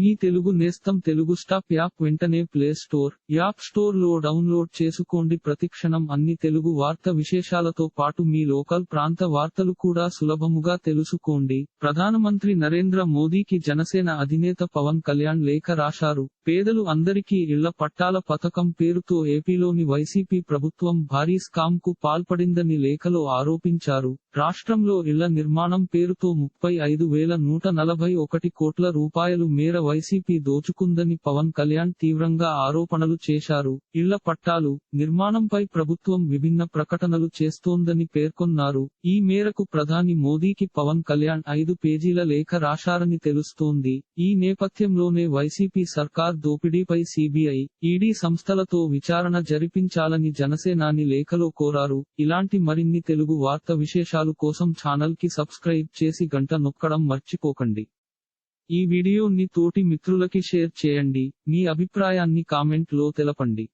మీ తెలుగు నేస్తం Telugu stop app వెంటనే play store app స్టోర్లో డౌన్లోడ్ చేసుకోండి. ప్రతిక్షణం అన్ని తెలుగు వార్త విశేషాలతో పాటు మీ లోకల్ ప్రాంత వార్తలు కూడా సులభముగా తెలుసుకోండి. ప్రధానమంత్రి నరేంద్ర మోదీకి జనసేన అధినేత పవన్ కళ్యాణ్ లేఖ రాశారు. పేదలు అందరికీ ఇళ్ళ పట్టాల పథకం పేరుతో ఏపీలోని వైసీపీ ప్రభుత్వం భారీ స్కామ్కు పాల్పడిందని లేఖలో ఆరోపించారు. రాష్ట్రంలో ఇళ్ళ నిర్మాణం పేరుతో ముప్పై ఐదు వేల నూట నలభై ఒకటి కోట్ల రూపాయలు మేర వైసీపీ దోచుకుందని పవన్ కళ్యాణ్ తీవ్రంగా ఆరోపణలు చేశారు. ఇళ్ళ పట్టాలు నిర్మాణంపై ప్రభుత్వం విభిన్న ప్రకటనలు చేస్తోందని పేర్కొన్నారు. ఈ మేరకు ప్రధాని మోదీకి పవన్ కళ్యాణ్ ఐదు పేజీల లేఖ రాశారని తెలుస్తోంది. ఈ నేపథ్యంలోనే వైసీపీ సర్కార్ దోపిడీపై సిబిఐ ఈడీ సంస్థలతో విచారణ జరిపించాలని జనసేనాని లేఖలో కోరారు. ఇలాంటి మరిన్ని తెలుగు వార్త విశేషాలు కోసం ఛానల్కి సబ్స్క్రైబ్ చేసి గంట నొక్కడం మర్చిపోకండి. ఈ వీడియోని తోటి మిత్రులకి షేర్ చేయండి. మీ అభిప్రాయాన్ని కామెంట్లో తెలపండి.